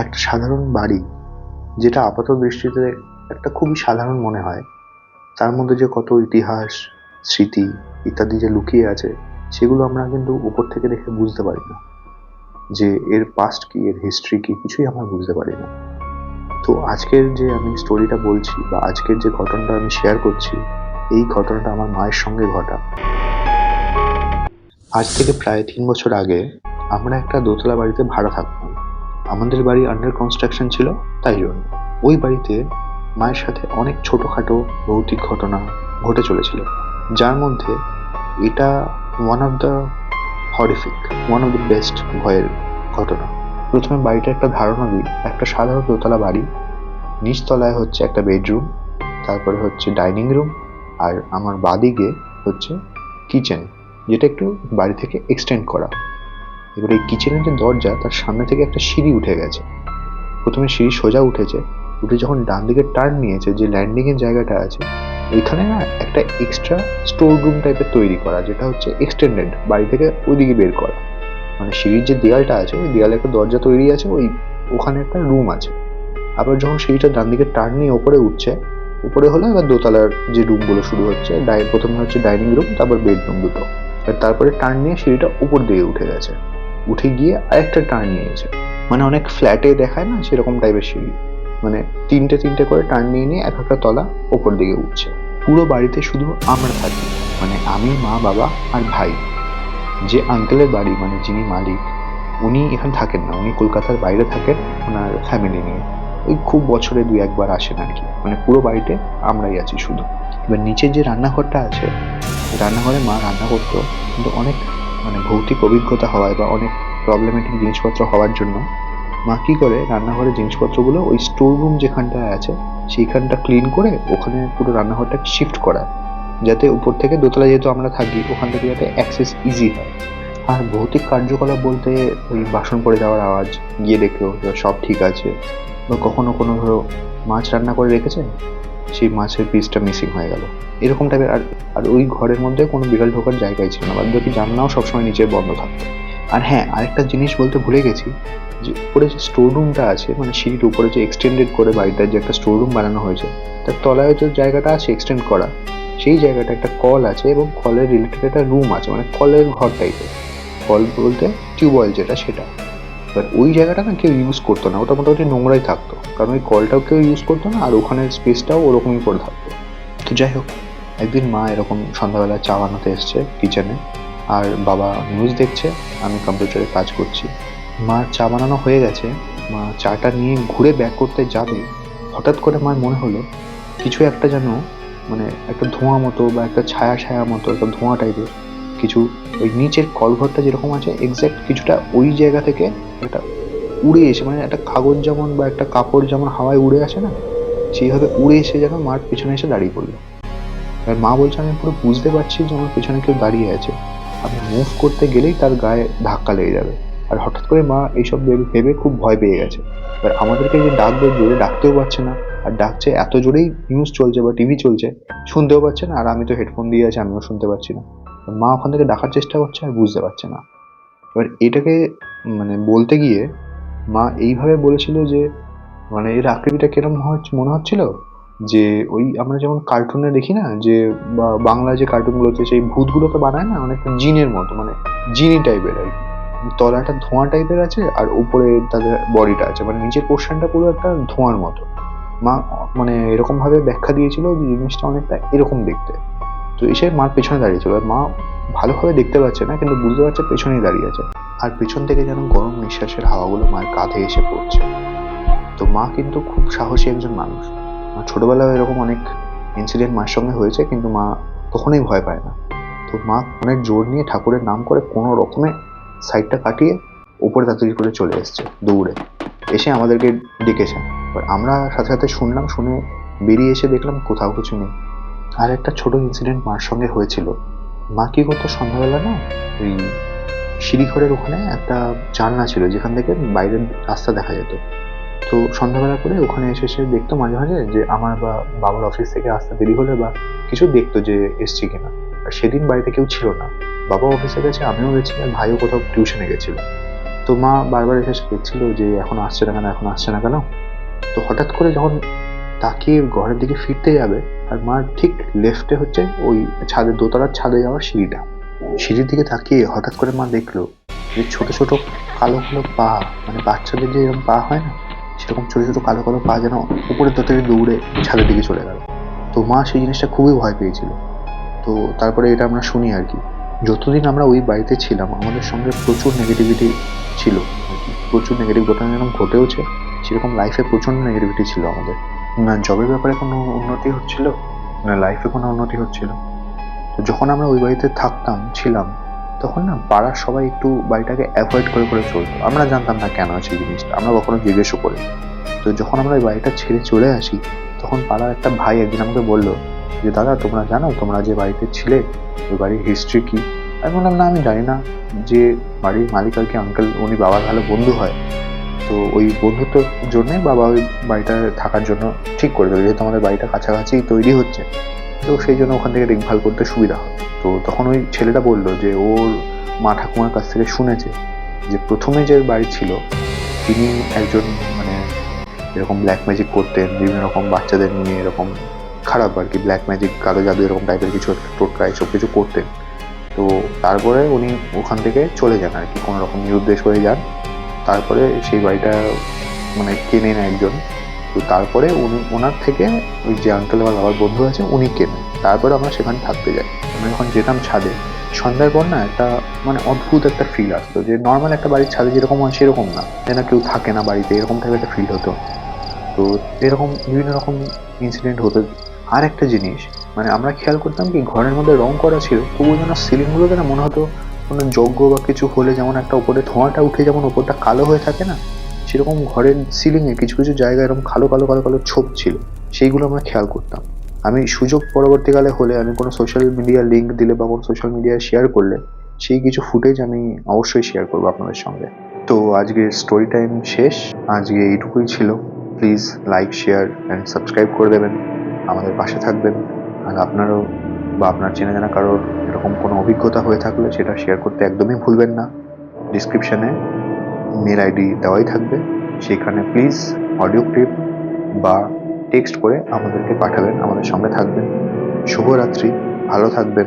একটা সাধারণ বাড়ি, যেটা আপাত দৃষ্টিতে একটা খুবই সাধারণ মনে হয়। তার মধ্যে যে কত ইতিহাস, স্মৃতি ইত্যাদি যে লুকিয়ে আছে, সেগুলো আমরা কিন্তু উপর থেকে দেখে বুঝতে পারি না। যে এর পাস্ট কি, এর হিস্ট্রি কি, কিছুই আমরা বুঝতে পারি না। তো আজকের যে আমি স্টোরিটা বলছি বা আজকের যে ঘটনাটা আমি শেয়ার করছি, এই ঘটনাটা আমার মায়ের সঙ্গে ঘটা। আজ থেকে প্রায় তিন বছর আগে আমরা একটা দোতলা বাড়িতে ভাড়া থাকতাম। আমাদের বাড়ি আন্ডার কনস্ট্রাকশন ছিল, তাই জন্য। ওই বাড়িতে মায়ের সাথে অনেক ছোটোখাটো ভৌতিক ঘটনা ঘটে চলেছিল। যার মধ্যে এটা one of the horrific one of the best ভয়ের ঘটনা। প্রথমে বাড়িটা একটা ধারণা দিই, একটা সাধারণ দোতলা বাড়ি, নিচতলায় হচ্ছে একটা বেডরুম তারপরে হচ্ছে ডাইনিং রুম আর আমার বাদিকে হচ্ছে কিচেন যেটা একটু বাড়ি থেকে এক্সটেন্ড করা। এবার এই কিচেনের যে দরজা, তার সামনে থেকে একটা সিঁড়ি উঠে গেছে। প্রথমে সিঁড়ি সোজা উঠেছে, উঠে যখন ডান দিকে টার্ন নিয়েছে, যে ল্যান্ডিং এর জায়গাটা আছে ওইখানে না একটা এক্সট্রা স্টোর রুম টাইপের তৈরি করা, যেটা হচ্ছে এক্সটেন্ডেড বাড়ি থেকে ওইদিকে বের করা। মানে সিঁড়ির যে দেয়ালটা আছে, ওই দেয়ালে একটা দরজা তৈরি আছে, ওই ওখানে একটা রুম আছে। আবার যখন সিঁড়িটা ডান দিকে টার্ন নিয়ে ওপরে উঠছে উপরে হলো এবার দোতলার যে রুমগুলো শুরু হচ্ছে, ডাই, প্রথমে হচ্ছে ডাইনিং রুম তারপর বেডরুম দুটো। আর তারপরে টার্ন নিয়ে সিঁড়িটা উপর দিকে উঠে গেছে। উঠে গিয়ে আরেকটা টার্ন নিয়েছে মানে অনেক ফ্ল্যাটে দেখায় না, সেরকম টাইপের সিঁড়ি। মানে তিনটে তিনটে করে টার্ন নিয়ে নিয়ে এক একটা তলা ওপর দিকে উঠছে। পুরো বাড়িতে শুধু আমরা থাকি মানে আমি, মা, বাবা আর ভাই। যে আঙ্কেলের বাড়ি মানে যিনি মালিক, উনি এখানে থাকেন না। উনি কলকাতার বাইরে থাকেন ওনার ফ্যামিলি নিয়ে। ওই খুব বছরে দুই একবার আসেন আর কি। মানে পুরো বাড়িতে আমরাই আছি শুধু। এবার নিচে যে রান্নাঘরটা আছে, রান্নাঘরে মা রান্না করতো, কিন্তু অনেক মানে ভৌতিক অভিজ্ঞতা হওয়ায় বা অনেক প্রবলেমেটিক জিনিসপত্র হওয়ার জন্য মা কী করে রান্নাঘরের জিনিসপত্রগুলো ওই স্টোর রুম যেখানটায় আছে, সেইখানটা ক্লিন করে ওখানে পুরো রান্নাঘরটাকে শিফট করা যাতে উপর থেকে দোতলা যেহেতু আমরা থাকি, ওখান থেকে যাতে অ্যাক্সেস ইজি হয়। আর ভৌতিক কার্যকলাপ বলতে ওই বাসন পড়ে যাওয়ার আওয়াজ, গিয়ে দেখল সব ঠিক আছে। বা কখনো কোনো ধরো মাছ রান্না করে রেখেছেন সেই মাছের পিসটা মিসিং হয়ে গেল। এরকম টাইপের আর আর ওই ঘরের মধ্যে কোনো বিড়াল ঢোকার জায়গাই ছিল না। বাদ বাকি জানলাও সবসময় নিচে বন্ধ থাকতো। আর হ্যাঁ আরেকটা জিনিস বলতে ভুলে গেছি যে, উপরে যে স্টোর রুমটা আছে মানে সিঁড়ির উপরে যে এক্সটেন্ডেড করে বাড়িটার যে একটা স্টোর রুম বানানো হয়েছে, তার তলায় যে জায়গাটা আছে এক্সটেন্ড করা, সেই জায়গাটা একটা কল আছে এবং কলের রিলেটেড একটা রুম আছে মানে কলের ঘর টাইপের কল বলতে টিউবওয়েল যেটা, সেটা। এবার ওই জায়গাটা না কেউ ইউজ করতো না। ওটা মোটামুটি নোংরাই থাকতো। কারণ ওই কলটাও কেউ ইউজ করতো না, আর ওখানের স্পেসটাও ওরকমই করে থাকতো। তো যাই হোক, একদিন মা এরকম সন্ধ্যাবেলা চা বানাতে এসছে কিচেনে আর বাবা নিউজ দেখছে, আমি কম্পিউটারে কাজ করছি। মার চা বানানো হয়ে গেছে, মা চাটা নিয়ে ঘুরে ব্যাক করতে যাবে, হঠাৎ করে মার মনে হলো, কিছু একটা যেন মানে একটা ধোঁয়া মতো বা একটা ছায়া ছায়া মতো, একটা ধোঁয়া টাইপের কিছু ওই নিচের কলঘরটা যেরকম আছে এক্স্যাক্ট কিছুটা ওই জায়গা থেকে একটা উড়ে এসে মানে একটা কাগজ যেমন বা একটা কাপড় যেমন হাওয়ায় উড়ে আসে না, সেইভাবে উড়ে এসে যেন মার পেছনে এসে দাঁড়িয়ে পড়ল। এবার মা বলছে, আমি পুরো বুঝতে পারছি যে আমার পেছনে কেউ দাঁড়িয়ে আছে। আমি মুভ করতে গেলেই তার গায়ে ধাক্কা লেগে যাবে। আর হঠাৎ করে মা এইসব ভেবে খুব ভয় পেয়ে গেছে। এবার আমাদেরকে যে ডাকবে, জোরে ডাকতেও পারছে না। আর ডাকছে এত জোরেই নিউজ চলছে বা টিভি চলছে, শুনতেও পাচ্ছে না। আর আমি তো হেডফোন দিয়ে আছি, আমিও শুনতে পাচ্ছি না। মা ওখান থেকে ডাকার চেষ্টা করছে আর বুঝতে পারছে না। এবার এটাকে মানে বলতে গিয়ে মা এইভাবে বলেছিল যে মানে এর আকৃতিটা কিরম মনে হচ্ছিল? যে ওই আমরা যেমন কার্টুনে দেখি না, যে বাংলা যে কার্টুনগুলোতে সেই ভূতগুলো তো বানায় না অনেকটা জিনের মতো মানে জিনি টাইপের আর তলাটা ধোঁয়া টাইপের আছে আর উপরে তাদের বডিটা আছে মানে নিচের পোর্শনটা পুরো একটা ধোঁয়ার মতো। মা মানে এরকম ভাবে ব্যাখ্যা দিয়েছিল যে জিনিসটা অনেকটা এরকম দেখতে। তো এসে মার পেছনে দাঁড়িয়েছিল আর মা ভালোভাবে দেখতে পাচ্ছে না, কিন্তু বুঝতে পারছে পেছনেই দাঁড়িয়ে আছে। আর পেছন থেকে যেন গরম নিঃশ্বাসের হাওয়াগুলো মায়ের কাঁধে এসে পড়ছে। তো মা কিন্তু খুব সাহসী একজন মানুষ। মা ছোটবেলায় এরকম অনেক ইনসিডেন্ট মার সঙ্গে হয়েছে, কিন্তু মা কখনোই ভয় পায় না। তো মা অনেক জোর নিয়ে ঠাকুরের নাম করে কোনো রকমে সাইডটা কাটিয়ে উপরে তাড়াতাড়ি করে চলে এসছে, দৌড়ে। এসে আমাদেরকে ডেকেছে। এবার আমরা সাথে সাথে শুনলাম, শুনে বেরিয়ে এসে দেখলাম কোথাও কিছু নেই। আর একটা ছোট ইনসিডেন্ট মার সঙ্গে হয়েছিল। মা কি করতো সন্ধ্যাবেলা না, ওই সিঁড়িঘরের ওখানে একটা জানলা ছিল, যেখান থেকে বাইরের রাস্তা দেখা যেত। তো সন্ধ্যাবেলা করে ওখানে এসে সে দেখতো মাঝে মাঝে যে আমার বা বাবার অফিস থেকে আসতে দেরি হলে বা কিছু দেখতো যে এসছি কিনা। আর সেদিন বাড়িতে কেউ ছিল না। বাবা অফিসে গেছে, আমিও গেছি আর ভাইও কোথাও টিউশনে গেছিল। তো মা বারবার এসে এসে দেখছিল যে এখন আসছে না কেন, এখন আসছে না কেন? তো হঠাৎ করে যখন তাকিয়ে ঘরের দিকে ফিরতে যাবে, আর মা ঠিক লেফটে হচ্ছে ওই ছাদে দোতলার ছাদে যাওয়ার সিঁড়িটা। সিঁড়ির দিকে তাকিয়ে হঠাৎ করে মা দেখল যে ছোট ছোট কালো কালো পা মানে বাচ্চাদের যে এরকম পা হয় না, সেরকম ছোট ছোট কালো কালো পা যেন উপরের দোতলে দৌড়ে ছাদের দিকে চলে গেল। তো মা সেই জিনিসটা খুবই ভয় পেয়েছিল। তো তারপরে এটা আমরা শুনি আর কি। যতদিন আমরা ওই বাড়িতে ছিলাম, আমাদের সঙ্গে প্রচুর নেগেটিভিটি ছিল প্রচুর নেগেটিভ ঘটনা যেরকম ঘটেওছে, সেরকম লাইফে প্রচণ্ড নেগেটিভিটি ছিল আমাদের। না জবের ব্যাপারে কোনো উন্নতি হচ্ছিল, না লাইফে কোনো উন্নতি হচ্ছিল। তো যখন আমরা ওই বাড়িতে থাকতাম, ছিলাম, তখন না পাড়ার সবাই একটু বাড়িটাকে অ্যাভয়েড করে করে চলতো। আমরা জানতাম না কেন আছে জিনিসটা, আমরা কখনো জিজ্ঞেসও করি তো যখন আমরা ওই বাড়িটা ছেড়ে চলে আসি, তখন পাড়ার একটা ভাই একদিন আমাকে বলল যে, দাদা, তোমরা জানো, তোমরা যে বাড়িতে ছিলে, ওই বাড়ির হিস্ট্রি কি? আমি বললাম, না, আমি জানি না যে বাড়ির মালিক আর কি আঙ্কেল উনি বাবার ভালো বন্ধু হয়। তো ওই বন্ধুত্বর জন্যে বাবা ওই বাড়িটা থাকার জন্য ঠিক করে দিল, যেহেতু আমাদের বাড়িটা কাছাকাছি তৈরি হচ্ছে। তো সেই জন্য ওখান থেকে দেখভাল করতে সুবিধা হয়। তো তখন ওই ছেলেটা বলল যে, ওর মা ঠাকুমার কাছ থেকে শুনেছে যে, প্রথমে যে বাড়ি ছিল, তিনি একজন মানে এরকম ব্ল্যাক ম্যাজিক করতেন, বিভিন্ন রকম বাচ্চাদের নিয়ে এরকম খারাপ আর কি ব্ল্যাক ম্যাজিক কালো জাদু এরকম টাইপের কিছু টোটকা এসব কিছু করতেন। তো তারপরে উনি ওখান থেকে চলে যান আর কি, কোনো রকম নিরুদ্দেশ হয়ে যান। তারপরে সেই বাড়িটা মানে কেনেন একজন তো তারপরে উনি, ওনার থেকে ওই যে আঙ্কেল আমার বাবার বন্ধু আছে, উনি কেনেন। তারপরে আমরা সেখানে থাকতে যাই। আমরা যখন যেতাম ছাদে। সন্ধ্যার পর না একটা মানে অদ্ভুত একটা ফিল আসতো যে নর্মাল একটা বাড়ির ছাদে যেরকম হয় সেরকম না। যে না কেউ থাকে না বাড়িতে, এরকম টাইপের একটা ফিল হতো। তো এরকম বিভিন্ন রকম ইনসিডেন্ট হতো। আর একটা জিনিস মানে আমরা খেয়াল করতাম কি ঘরের মধ্যে রং করা ছিল, তবুও যেন সিলিংগুলোতে না মনে হতো কোনো যজ্ঞ বা কিছু হলে যেমন একটা উপরে ধোঁয়াটা উঠে যেমন উপরটা কালো হয়ে থাকে না সেরকম ঘরের সিলিংয়ে কিছু কিছু জায়গায় এরকম কালো কালো কালো কালো ছোপ ছিল, সেইগুলো আমরা খেয়াল করতাম। আমি সুযোগ পরবর্তীকালে হলে আমি কোনো সোশ্যাল মিডিয়া লিঙ্ক দিলে বা কোনো সোশ্যাল মিডিয়ায় শেয়ার করলে, সেই কিছু ফুটেজ আমি অবশ্যই শেয়ার করব আপনাদের সঙ্গে। তো আজকে স্টোরি টাইম শেষ। আজকে এইটুকুই ছিল। Please like share and subscribe করে দেবেন। আমাদের পাশে থাকবেন। আর আপনারও বা আপনার চেনা জানা কারোর এরকম কোনো অভিজ্ঞতা হয়ে থাকলে সেটা শেয়ার করতে একদমই ভুলবেন না। ডিসক্রিপশানে মেল আইডি দেওয়াই থাকবে। সেখানে প্লিজ অডিও ক্লিপ বা টেক্সট করে আমাদেরকে পাঠাবেন, আমাদের সঙ্গে থাকবেন। শুভরাত্রি, ভালো থাকবেন।